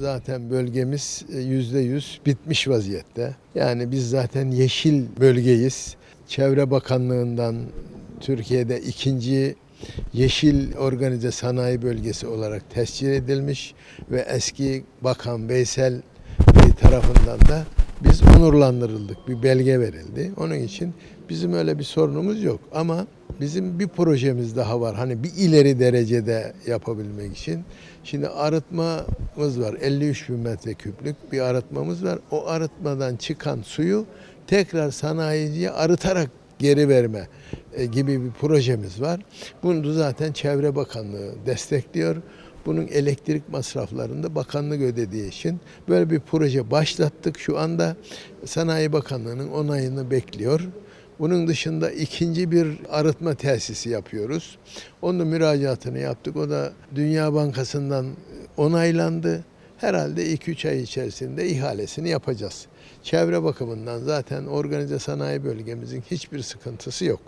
zaten bölgemiz e, yüzde yüz bitmiş vaziyette. Yani biz zaten yeşil bölgeyiz. Çevre Bakanlığı'ndan Türkiye'de ikinci yeşil organize sanayi bölgesi olarak tescil edilmiş ve eski Bakan Veysel Bey tarafından da biz onurlandırıldık. Bir belge verildi. Onun için bizim öyle bir sorunumuz yok. Ama bizim bir projemiz daha var. Hani bir ileri derecede yapabilmek için. Şimdi arıtmamız var. 53 bin metreküplük bir arıtmamız var. O arıtmadan çıkan suyu tekrar sanayiciye arıtarak geri verme e, gibi bir projemiz var. Bunu zaten Çevre Bakanlığı destekliyor. Bunun elektrik masraflarını da bakanlık ödediği için böyle bir proje başlattık. Şu anda Sanayi Bakanlığı'nın onayını bekliyor. Bunun dışında ikinci bir arıtma tesisi yapıyoruz. Onun müracaatını yaptık. O da Dünya Bankası'ndan onaylandı. Herhalde 2-3 ay içerisinde ihalesini yapacağız. Çevre bakımından zaten organize sanayi bölgemizin hiçbir sıkıntısı yok.